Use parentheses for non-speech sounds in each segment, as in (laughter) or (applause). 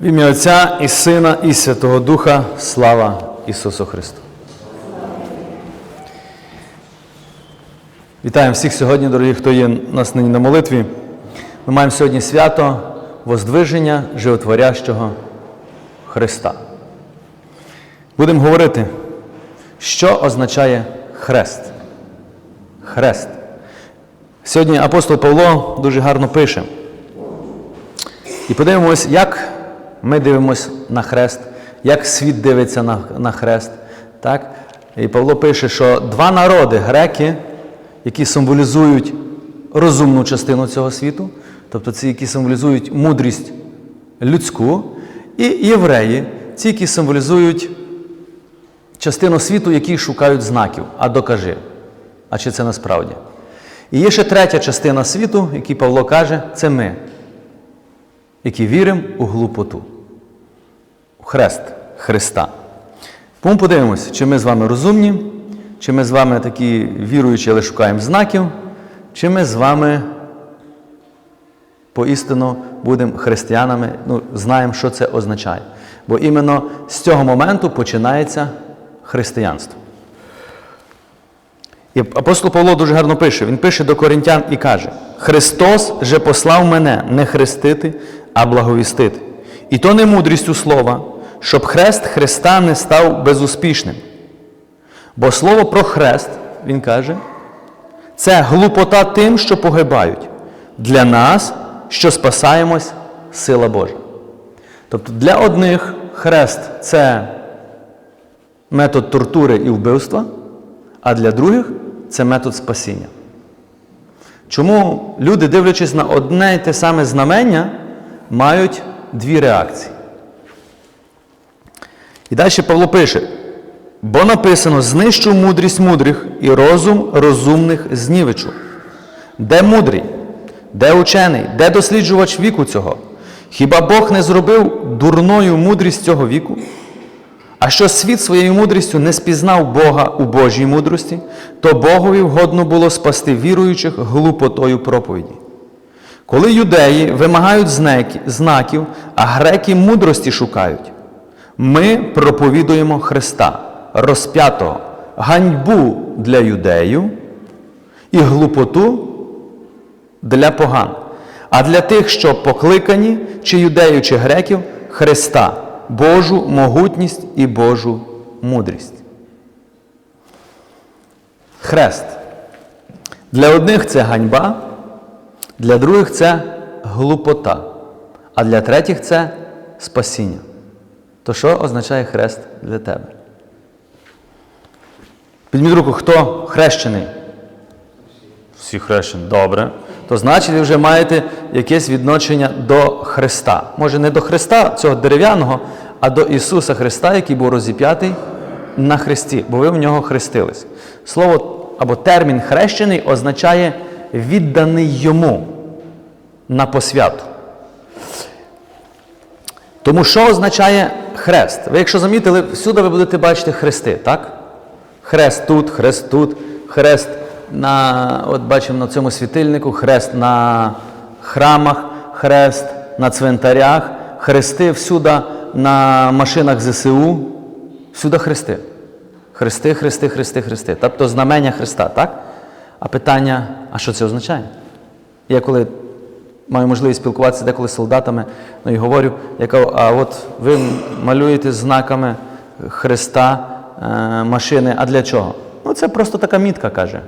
В ім'я Отця і Сина, і Святого Духа, слава Ісусу Христу. Вітаємо всіх сьогодні, дорогі, хто є нас нині на молитві. Ми маємо сьогодні свято Воздвиження животворящого Христа. Будемо говорити, що означає хрест. Хрест. Сьогодні апостол Павло дуже гарно пише. І подивимось, як ми дивимося на хрест, як світ дивиться на, на хрест. Так? І Павло пише, що два народи греки, які символізують розумну частину цього світу, тобто ці, які символізують мудрість людську, і євреї, ті, які символізують частину світу, які шукають знаків. А докажи. А чи це насправді? І є ще третя частина світу, який Павло каже, це ми які віримо у глупоту, хрест Христа. Тому подивимося, чи ми з вами розумні, чи ми з вами такі віруючі, але шукаємо знаків, чи ми з вами поістину будемо християнами, ну, знаємо, що це означає. Бо іменно з цього моменту починається християнство. І апостол Павло дуже гарно пише. Він пише до коринтян і каже: Христос же послав мене не хрестити, а благовістити. І то не мудрістю слова, щоб хрест Христа не став безуспішним. Бо слово про хрест, він каже, це глупота тим, що погибають. Для нас, що спасаємось, сила Божа. Тобто для одних хрест це метод тортури і вбивства, а для других це метод спасіння. Чому люди, дивлячись на одне і те саме знамення, мають дві реакції? І далі Павло пише: бо написано: знищу мудрість мудрих і розум розумних знівечу. Де мудрий? Де учений? Де досліджувач віку цього? Хіба Бог не зробив дурною мудрість цього віку? А що світ своєю мудрістю не спізнав Бога у Божій мудрості, то Богові вгодно було спасти віруючих глупотою проповіді. Коли юдеї вимагають знаків, а греки мудрості шукають, ми проповідуємо Христа, розп'ятого, ганьбу для юдеїв і глупоту для поган, а для тих, що покликані, чи юдеїв, чи греків, Христа. Божу могутність і Божу мудрість. Хрест. Для одних це ганьба, для других це глупота, а для третіх це спасіння. То що означає хрест для тебе? Підміть руку, хто хрещений? Всі хрещені. Добре. То значить, ви вже маєте якесь відношення до Христа. Може, не до Христа, цього дерев'яного, а до Ісуса Христа, який був розіп'ятий на Христі, бо ви в нього хрестились. Слово або термін хрещений означає відданий йому на посвяту. Тому що означає хрест? Ви, якщо замітили, всюди ви будете бачити хрести, так? Хрест тут, хрест тут, хрест на, от бачимо на цьому світильнику, хрест на храмах, хрест на цвинтарях, хрести всюди на машинах ЗСУ, всюди хрести. Хрести, хрести, хрести, хрести. Тобто знамення Христа, так? А питання, а що це означає? Я коли маю можливість спілкуватися деколи з солдатами, ну і говорю, я кажу, а от ви малюєте знаками Христа е, машини, а для чого? Ну, це просто така мітка, каже.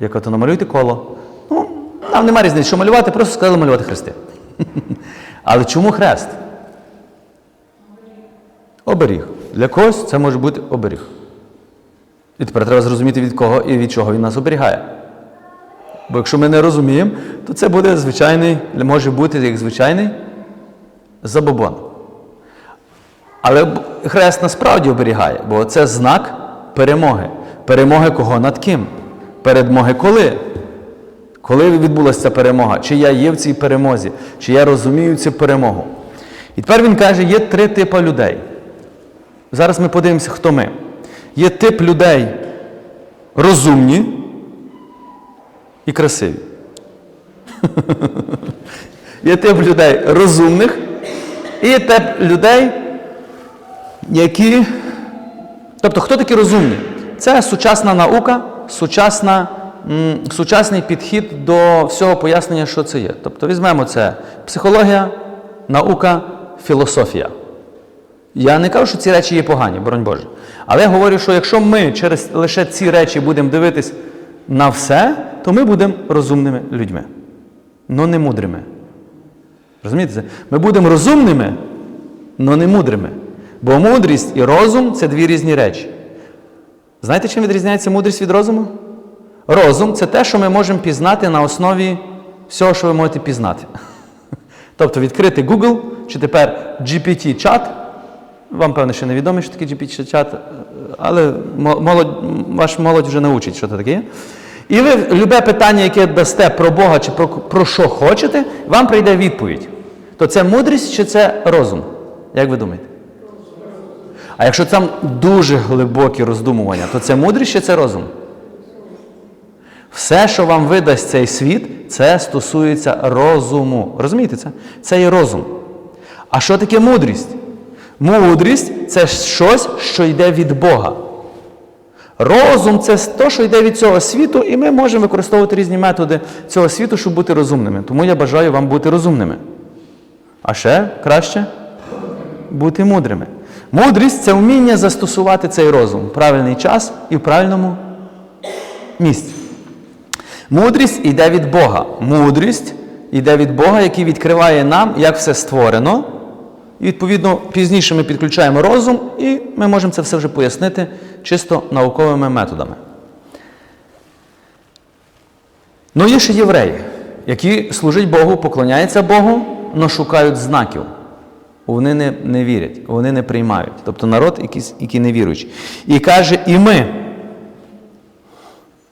Я кажу, то намалюйте коло. Ну, нам немає різниці, що малювати, просто сказали малювати хрести. (laughs) Але чому хрест? Оберіг. Для когось це може бути оберіг. І тепер треба зрозуміти, від кого і від чого він нас оберігає. Бо якщо ми не розуміємо, то це буде звичайний, може бути як звичайний забобон. Але хрест насправді оберігає, бо це знак перемоги. Перемоги кого над ким? Перемоги коли? Коли відбулася ця перемога? Чи я є в цій перемозі? Чи я розумію цю перемогу? І тепер він каже, є три типи людей. Зараз ми подивимося, хто ми. Є тип людей розумні і красиві. (laughs) Є тип людей розумних І те людей, які. Тобто, хто такі розумні? Це сучасна наука, сучасна, м, сучасний підхід до всього пояснення, що це є. Тобто, візьмемо це психологія, наука, філософія. Я не кажу, що ці речі є погані, боронь Боже. Але я говорю, що якщо ми через лише ці речі будемо дивитись на все, то ми будемо розумними людьми, але не мудрими. Розумієте? Ми будемо розумними, але не мудрими. Бо мудрість і розум це дві різні речі. Знаєте, чим відрізняється мудрість від розуму? Розум це те, що ми можемо пізнати на основі всього, що ви можете пізнати. (laughs) Тобто відкрити Google чи тепер GPT-чат. Вам, певно, ще невідомо, що таке GPT-чат, але молодь, ваш молодь вже научить, що це таке. І ви любе питання, яке дасте про Бога чи про, про що хочете, вам прийде відповідь. То це мудрість чи це розум? Як ви думаєте? А якщо там дуже глибокі роздумування, то це мудрість чи це розум? Все, що вам видасть цей світ, це стосується розуму. Розумієте це? Це є розум. А що таке мудрість? Мудрість це щось, що йде від Бога. Розум це те, що йде від цього світу, і ми можемо використовувати різні методи цього світу, щоб бути розумними. Тому я бажаю вам бути розумними. А ще краще бути мудрими. Мудрість це вміння застосувати цей розум в правильний час і в правильному місці. Мудрість йде від Бога. Мудрість йде від Бога, який відкриває нам, як все створено. І, відповідно, пізніше ми підключаємо розум, і ми можемо це все вже пояснити чисто науковими методами. Ну, є ще євреї, які служать Богу, поклоняються Богу, але шукають знаків. Вони не, не вірять, вони не приймають. Тобто народ, який не віруючий. І каже, і ми.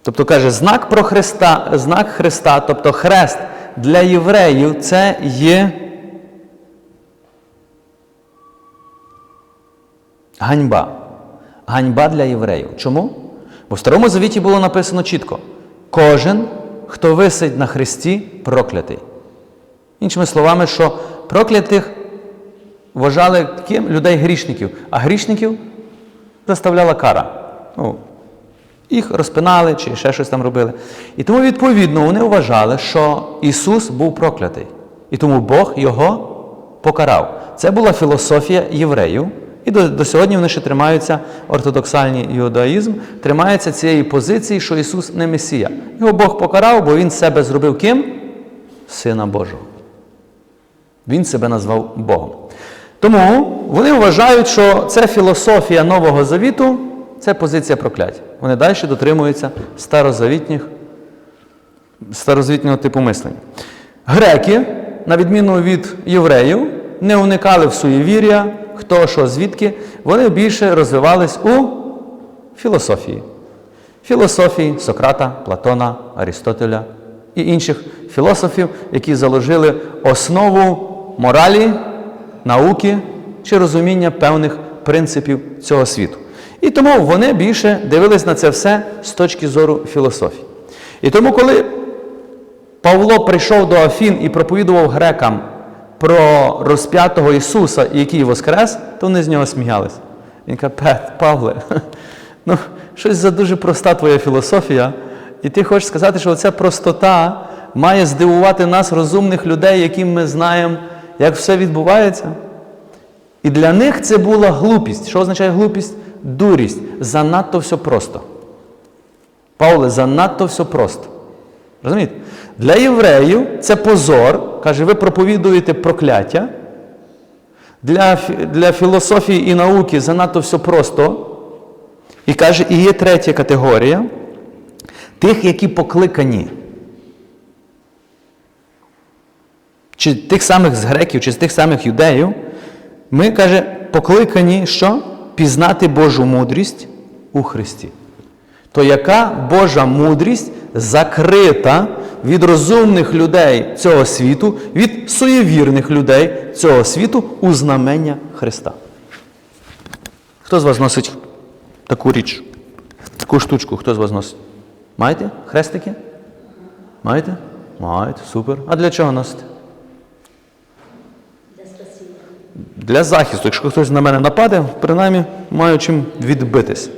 Тобто каже, знак про Христа, знак Христа, тобто хрест для євреїв це є ганьба. Ганьба для євреїв. Чому? Бо в Старому Завіті було написано чітко: кожен, хто висить на Христі, проклятий. Іншими словами, що проклятих вважали ким? людей грішників, а грішників заставляла кара. Ну, їх розпинали чи ще щось там робили. І тому, відповідно, вони вважали, що Ісус був проклятий. І тому Бог його покарав. Це була філософія євреїв. І до, до сьогодні вони ще тримаються, ортодоксальний іудаїзм, тримаються цієї позиції, що Ісус не Месія. Його Бог покарав, бо Він себе зробив ким? Сина Божого. Він себе назвав Богом. Тому вони вважають, що це філософія Нового Завіту, це позиція прокляття. Вони далі дотримуються старозавітніх, старозавітнього типу мислення. Греки, на відміну від євреїв, не уникали в суєвір'я, хто що звідки, вони більше розвивались у філософії. Філософії Сократа, Платона, Арістотеля і інших філософів, які заложили основу моралі, науки чи розуміння певних принципів цього світу. І тому вони більше дивились на це все з точки зору філософії. І тому, коли Павло прийшов до Афін і проповідував грекам про розп'ятого Ісуса, який воскрес, то вони з нього сміялись. Він каже, Пет, Павле, (laughs) ну, щось за дуже проста твоя філософія, і ти хочеш сказати, що ця простота має здивувати нас, розумних людей, яким ми знаємо, як все відбувається. І для них це була глупість. Що означає глупість? Дурість. Занадто все просто. Павле, занадто все просто. Розумієте? Для євреїв це позор. Каже, ви проповідуєте прокляття. Для, для філософії і науки занадто все просто. І каже, і є третя категорія тих, які покликані. Чи тих самих з греків, чи з тих самих юдеїв, ми, каже, покликані що? Пізнати Божу мудрість у Христі. То яка Божа мудрість закрита від розумних людей цього світу, від суєвірних людей цього світу у знамення Христа? Хто з вас носить таку річ? Таку штучку, хто з вас носить? Маєте хрестики? Маєте? Маєте, супер. А для чого носите? Для захисту, якщо хтось на мене нападе, принаймні маю чим відбитись.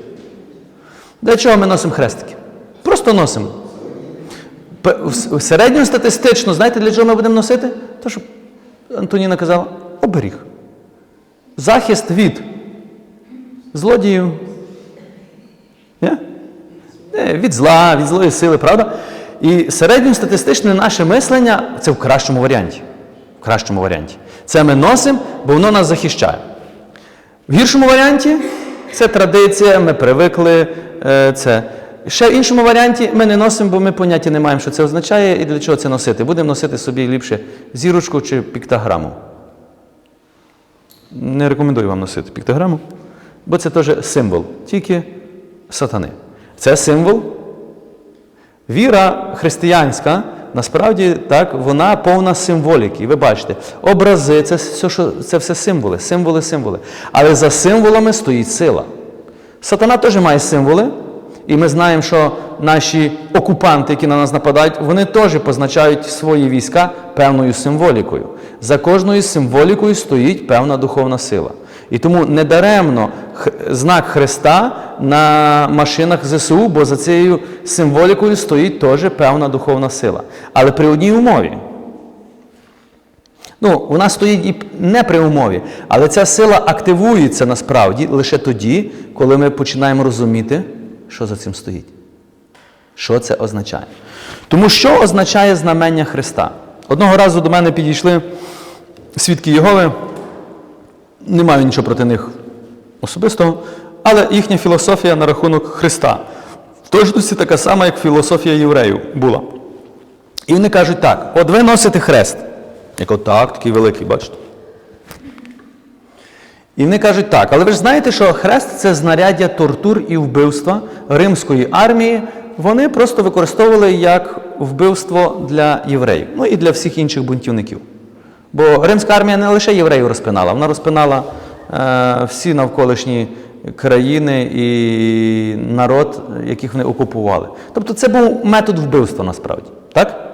Для чого ми носимо хрестики? Просто носимо. Середньостатистично, знаєте, для чого ми будемо носити? То, що Антоніна казала, оберіг. Захист від злодіїв. Ні? Е, Від зла, від злої сили, правда? І середньостатистичне наше мислення це в кращому варіанті. В кращому варіанті. Це ми носимо, бо воно нас захищає. В гіршому варіанті це традиція, ми привикли. е, Це. Ще в іншому варіанті ми не носимо, бо ми поняття не маємо, що це означає і для чого це носити. Будемо носити собі ліпше зірочку чи піктограму. Не рекомендую вам носити піктограму, бо це теж символ, тільки сатани. Це символ. Віра християнська, насправді так, вона повна символіки. Ви бачите, образи це все, що, це все символи, символи, символи. Але за символами стоїть сила. Сатана теж має символи, і ми знаємо, що наші окупанти, які на нас нападають, вони теж позначають свої війська певною символікою. За кожною символікою стоїть певна духовна сила. І тому недаремно знак Христа на машинах ЗСУ, бо за цією символікою стоїть теж певна духовна сила. Але при одній умові. Ну, вона стоїть і не при умові, але ця сила активується насправді лише тоді, коли ми починаємо розуміти, що за цим стоїть. Що це означає? Тому що означає знамення Христа? Одного разу до мене підійшли свідки Єгови, не маю нічого проти них особистого, але їхня філософія на рахунок Христа в точності така сама, як філософія євреїв була. І вони кажуть так: от ви носите хрест. Я кажу, так, такий великий, бачите. І вони кажуть так, але ви ж знаєте, що хрест це знаряддя тортур і вбивства римської армії. Вони просто використовували як вбивство для євреїв, ну і для всіх інших бунтівників. Бо римська армія не лише євреїв розпинала, вона розпинала е, всі навколишні країни і народ, яких вони окупували. Тобто це був метод вбивства насправді. Так?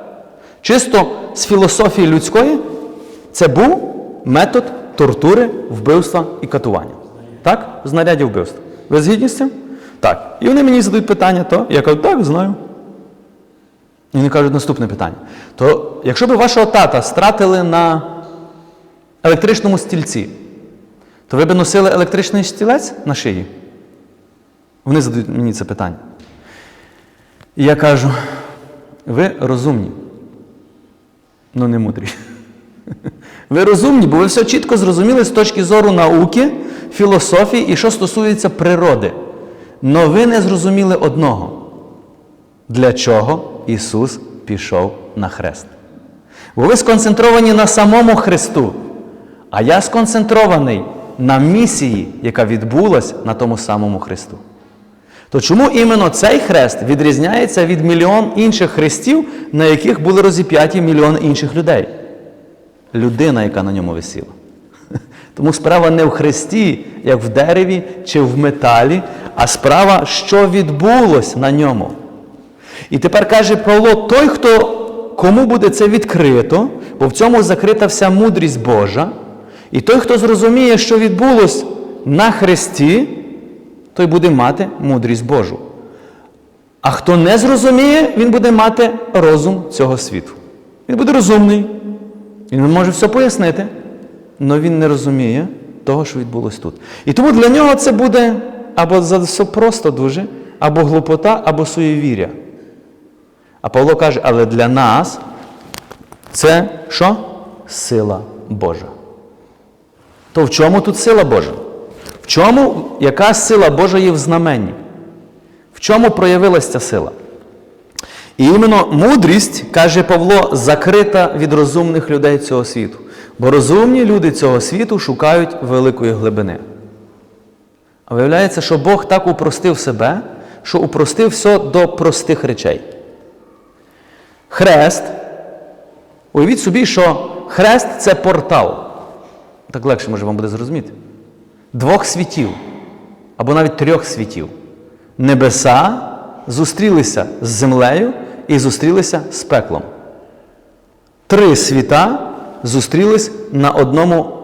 Чисто з філософії людської це був метод тортури, вбивства і катування. Так? Знаряддя вбивства. Ви згідні з цим? Так. І вони мені задають питання, то я кажу, так, знаю. І вони кажуть наступне питання. То якщо б вашого тата стратили на електричному стільці, то ви б носили електричний стілець на шиї? Вони задають мені це питання. І я кажу, ви розумні, але не мудрі. Ви розумні, бо ви все чітко зрозуміли з точки зору науки, філософії і що стосується природи. Но ви не зрозуміли одного, для чого Ісус пішов на хрест. Бо ви сконцентровані на самому Христу, а я сконцентрований на місії, яка відбулась на тому самому Христу. То чому іменно цей хрест відрізняється від мільйон інших хрестів, на яких були розіп'яті мільйони інших людей? Людина, яка на ньому висіла. (laughs) Тому справа не в хресті, як в дереві чи в металі, а справа, що відбулось на ньому. І тепер каже Павло: той, хто кому буде це відкрито, бо в цьому закрита вся мудрість Божа, і той, хто зрозуміє, що відбулось на хресті, той буде мати мудрість Божу. А хто не зрозуміє, він буде мати розум цього світу. Він буде розумний, він може все пояснити, але він не розуміє того, що відбулось тут. І тому для нього це буде або все просто дуже, або глупота, або суєвіря. А Павло каже, але для нас це що? Сила Божа. То в чому тут сила Божа? В чому, яка сила Божа є в знаменні? В чому проявилася ця сила? І іменно мудрість, каже Павло, закрита від розумних людей цього світу. Бо розумні люди цього світу шукають великої глибини. А виявляється, що Бог так упростив себе, що упростив все до простих речей. Хрест. Уявіть собі, що хрест це портал. Так легше може вам буде зрозуміти. Двох світів, або навіть трьох світів. Небеса зустрілися з землею і зустрілися з пеклом. Три світа зустрілись на одному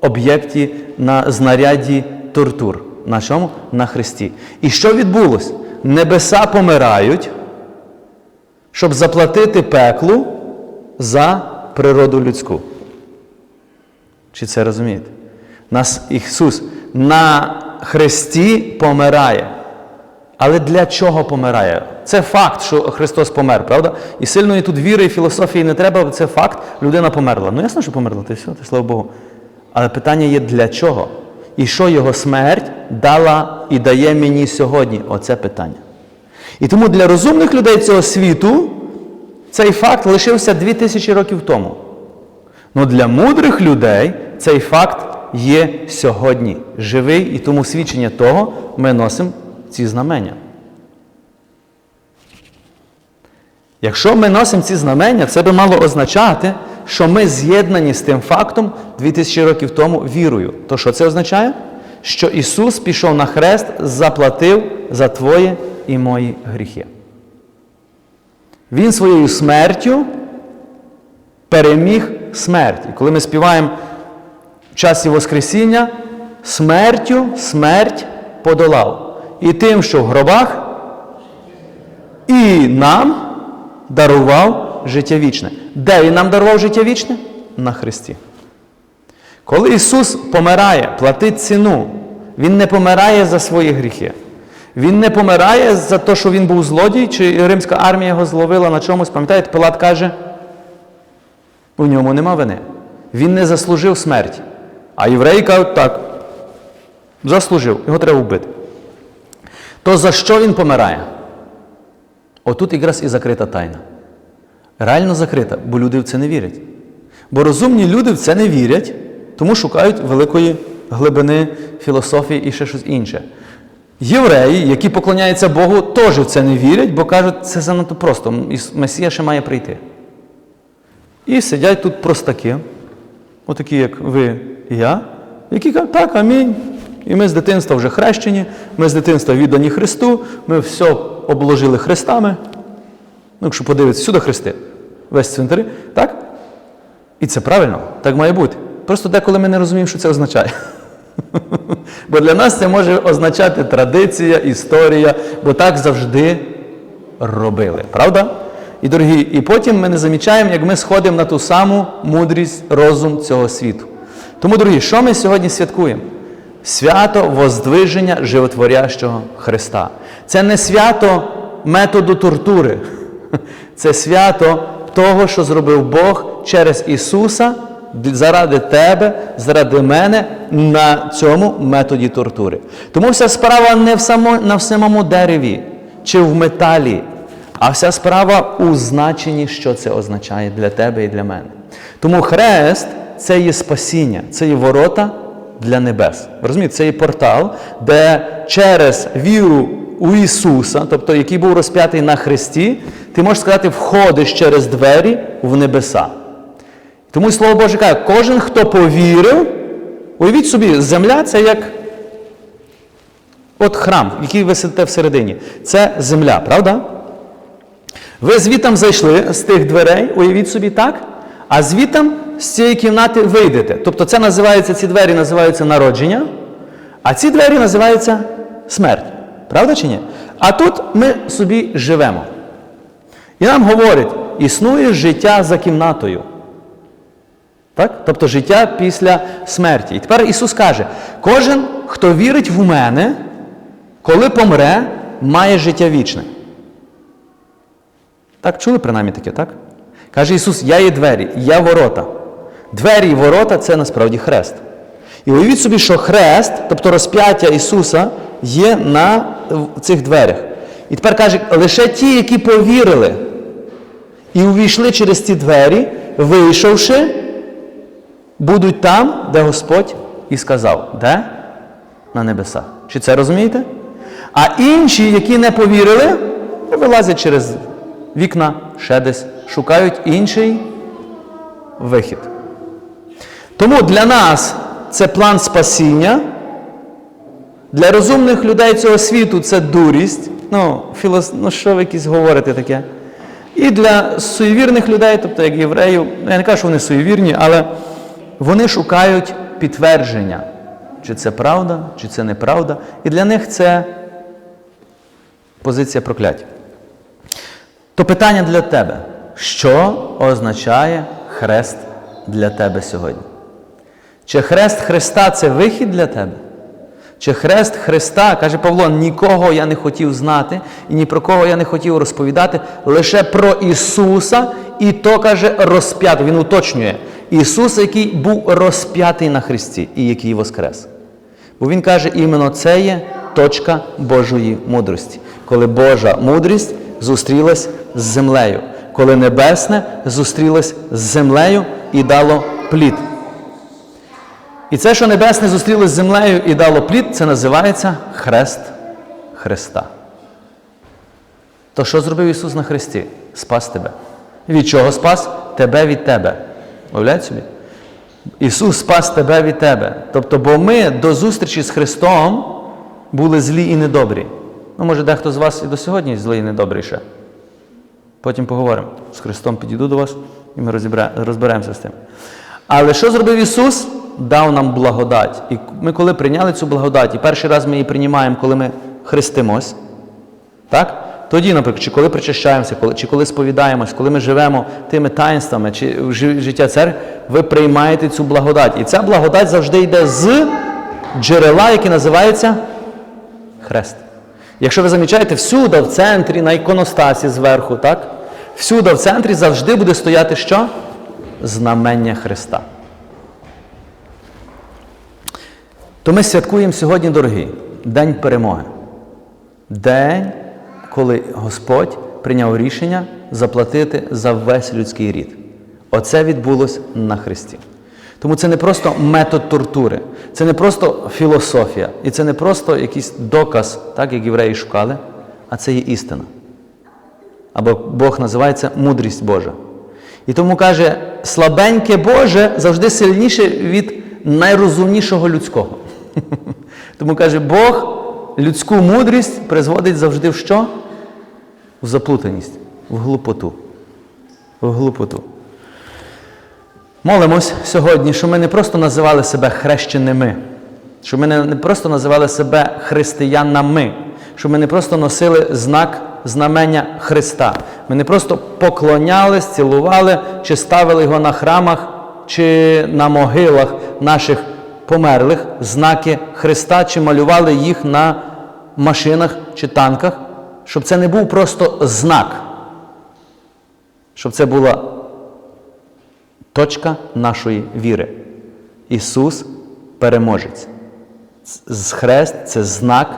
об'єкті, на знаряді тортур. На чому? На Христі. І що відбулося? Небеса помирають, щоб заплатити пеклу за природу людську. Чи це розумієте? Нас Ісус на Христі помирає. Але для чого помирає? Це факт, що Христос помер, правда? І сильної тут віри і філософії не треба, це факт, людина померла. Ну ясно, що померла, ти все, ти слава Богу. Але питання є для чого? І що його смерть дала і дає мені сьогодні? Оце питання. І тому для розумних людей цього світу цей факт лишився 2000 років тому. Ну для мудрих людей цей факт є сьогодні живий, і тому свідчення того ми носимо ці знамення. Якщо ми носимо ці знамення, це би мало означати, що ми з'єднані з тим фактом 2000 років тому вірою. То що це означає? Що Ісус пішов на хрест, заплатив за твої і мої гріхи. Він своєю смертю переміг смерть. І коли ми співаємо в часі Воскресіння, смертю смерть подолав. І тим, що в гробах, і нам дарував життя вічне. Де Він нам дарував життя вічне? На Христі. Коли Ісус помирає, платить ціну, Він не помирає за свої гріхи. Він не помирає за те, що він був злодій, чи римська армія його зловила на чомусь. Пам'ятаєте, Пилат каже, у ньому нема вини. Він не заслужив смерті. А євреї кажуть, так, заслужив, його треба вбити. То за що він помирає? Отут якраз і закрита тайна. Реально закрита, бо люди в це не вірять. Бо розумні люди в це не вірять, тому шукають великої глибини філософії і ще щось інше. Євреї, які поклоняються Богу, теж в це не вірять, бо кажуть, це занадто просто. Месія ще має прийти. І сидять тут простаки, отакі, як ви і я, які кажуть, так, амінь. І ми з дитинства вже хрещені, ми з дитинства віддані Христу, ми все обложили хрестами. Ну, якщо подивитися, сюди хрести, весь цвинтарі, так? І це правильно, так має бути. Просто деколи ми не розуміємо, що це означає. (laughs) Бо для нас це може означати традиція, історія, бо так завжди робили. Правда? І дорогі, і потім ми не замічаємо, як ми сходимо на ту саму мудрість, розум цього світу. Тому, дорогі, що ми сьогодні святкуємо? Свято Воздвиження животворящого Христа. Це не свято методу тортури, (laughs) це свято того, що зробив Бог через Ісуса заради тебе, заради мене на цьому методі тортури. Тому вся справа не в само, на самому дереві чи в металі, а вся справа у значенні, що це означає для тебе і для мене. Тому хрест це є спасіння, це є ворота для небес. Розумієте, це є портал, де через віру у Ісуса, тобто який був розп'ятий на Христі, ти можеш сказати, входиш через двері в небеса. Тому Слово Боже каже, кожен, хто повірив, уявіть собі, земля це як от храм, який ви сидите всередині. Це земля, правда? Ви звітом зайшли з тих дверей, уявіть собі так, а звітом з цієї кімнати вийдете. Тобто це називається, ці двері називаються народження, а ці двері називаються смерть. Правда чи ні? А тут ми собі живемо. І нам говорять, існує життя за кімнатою. Так? Тобто життя після смерті. І тепер Ісус каже: кожен, хто вірить в мене, коли помре, має життя вічне. Так, чули принаймні таке, так? Каже Ісус, я є двері, я ворота. Двері і ворота це насправді хрест. І уявіть собі, що хрест, тобто розп'яття Ісуса, є на цих дверях. І тепер каже, лише ті, які повірили і увійшли через ці двері, вийшовши, будуть там, де Господь і сказав. Де? На небесах. Чи це розумієте? А інші, які не повірили, вилазять через вікна, ще десь, шукають інший вихід. Тому для нас це план спасіння. Для розумних людей цього світу це дурість. Ну, філос... ну що ви якісь говорите таке? І для суєвірних людей, тобто як євреїв, я не кажу, що вони суєвірні, але вони шукають підтвердження, чи це правда, чи це неправда. І для них це позиція прокляття. То питання для тебе: що означає хрест для тебе сьогодні? Чи хрест Христа це вихід для тебе? Чи хрест Христа, каже Павло, нікого я не хотів знати і ні про кого я не хотів розповідати, лише про Ісуса, і то каже розп'ятий. Він уточнює Ісуса, який був розп'ятий на Христі і який воскрес. Бо Він каже, іменно це є точка Божої мудрості, коли Божа мудрість зустрілась з землею, коли небесне зустрілось з землею і дало плід. І це, що небесне зустрілось з землею і дало плід, це називається хрест Христа. То що зробив Ісус на Христі? Спас тебе. Від чого спас? Тебе від тебе. Уявляєте собі? Ісус спас тебе від тебе. Тобто, бо ми до зустрічі з Христом були злі і недобрі. Ну, може, дехто з вас і до сьогодні злий і недобрий ще. Потім поговоримо. З Христом підійду до вас і ми розберемося з тим. Але що зробив Ісус? Дав нам благодать. І ми, коли прийняли цю благодать, і перший раз ми її приймаємо, коли ми хрестимось, так? Тоді, наприклад, чи коли причащаємося, чи коли сповідаємось, коли ми живемо тими таїнствами, чи життя церкви, ви приймаєте цю благодать. І ця благодать завжди йде з джерела, яке називається хрест. Якщо ви замічаєте, всюди в центрі, на іконостасі зверху, так? Всюди в центрі завжди буде стояти що? Знамення Христа. То ми святкуємо сьогодні, дорогі, День перемоги. День, коли Господь прийняв рішення заплатити за весь людський рід. Оце відбулось на Христі. Тому це не просто метод тортури, це не просто філософія, і це не просто якийсь доказ, так як євреї шукали, а це є істина. Або Бог називається мудрість Божа. І тому каже, слабеньке Боже завжди сильніше від найрозумнішого людського. (laughs) Тому каже, Бог людську мудрість призводить завжди в що? В заплутаність, в глупоту. В глупоту. Молимось сьогодні, щоб ми не просто називали себе хрещеними, щоб ми не просто називали себе християнами, щоб ми не просто носили знак знамення Христа. Ми не просто поклонялись, цілували, чи ставили його на храмах, чи на могилах наших померлих, знаки Христа, чи малювали їх на машинах чи танках, щоб це не був просто знак, щоб це була точка нашої віри. Ісус переможець. Хрест це знак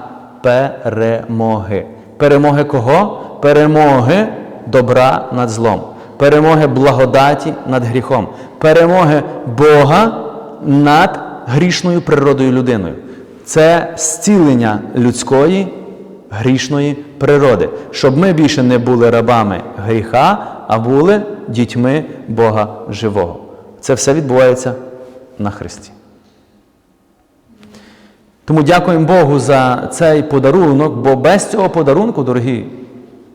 перемоги. Перемоги кого? Перемоги добра над злом, перемоги благодаті над гріхом, перемоги Бога над грішною природою людиною. Це зцілення людської грішної природи, щоб ми більше не були рабами гріха, а були дітьми Бога живого. Це все відбувається на Христі. Тому дякуємо Богу за цей подарунок, бо без цього подарунку, дорогі,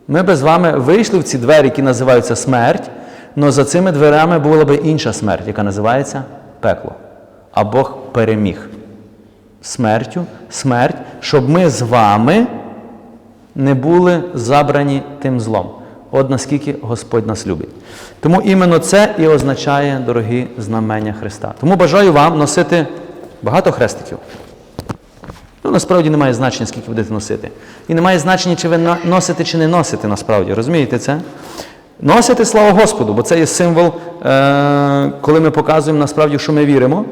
ми б з вами вийшли в ці двері, які називаються смерть, але за цими дверями була б інша смерть, яка називається пекло. А Бог переміг смертю, смерть, щоб ми з вами не були забрані тим злом. От наскільки Господь нас любить. Тому іменно це і означає, дорогі знамення Христа. Тому бажаю вам носити багато хрестиків. Ну, насправді немає значення, скільки будете носити. І немає значення, чи ви носите, чи не носите, насправді. Розумієте це? Носите слава Господу, бо це є символ, е- коли ми показуємо насправді, що ми віримо.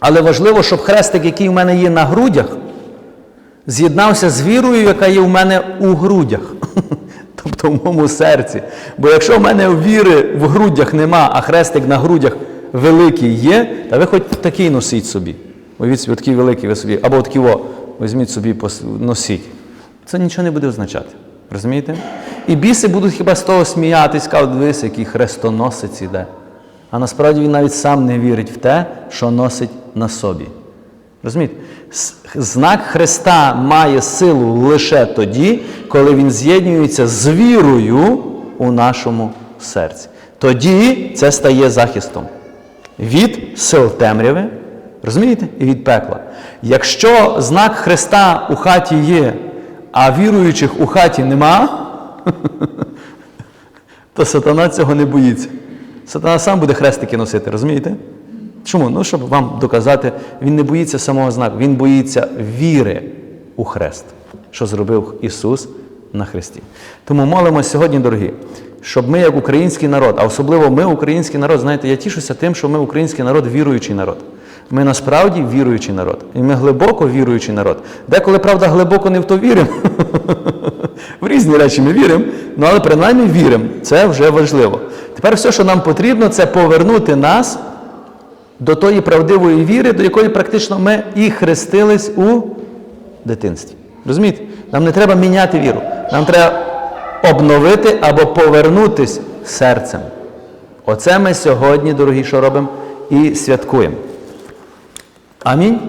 Але важливо, щоб хрестик, який в мене є на грудях, з'єднався з вірою, яка є в мене у грудях, (laughs) моєму серці. Бо якщо в мене віри в грудях нема, а хрестик на грудях великий є, та ви хоч такий носіть собі. Уявіть собі, такий великий ви собі, або такий о, візьміть собі, носіть. Це нічого не буде означати. Розумієте? І біси будуть хіба з того сміятись, кажуть, дивись, який хрестоносець іде. А насправді він навіть сам не вірить в те, що носить на собі. Розумієте? Знак Христа має силу лише тоді, коли він з'єднується з вірою у нашому серці. Тоді це стає захистом. від сил темряви, розумієте? І від пекла. Якщо знак Христа у хаті є, а віруючих у хаті нема, (laughs) то сатана цього не боїться. Сатана сам буде хрестики носити, розумієте? Чому? Ну, щоб вам доказати, він не боїться самого знаку, він боїться віри у хрест, що зробив Ісус на Христі. Тому молимося сьогодні, дорогі, щоб ми, як український народ, а особливо ми, український народ, знаєте, я тішуся тим, що ми український народ віруючий народ. Ми насправді віруючий народ. І ми глибоко віруючий народ. Деколи, правда, глибоко не в то віримо. В різні речі ми віримо, ну але принаймні віримо. Це вже важливо. Тепер все, що нам потрібно, це повернути нас до тої правдивої віри, до якої практично ми і хрестились у дитинстві. Розумієте? Нам не треба міняти віру. Нам треба обновити або повернутись серцем. Оце ми сьогодні, дорогі, що робимо і святкуємо. Амінь.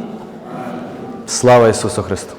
Слава Ісусу Христу!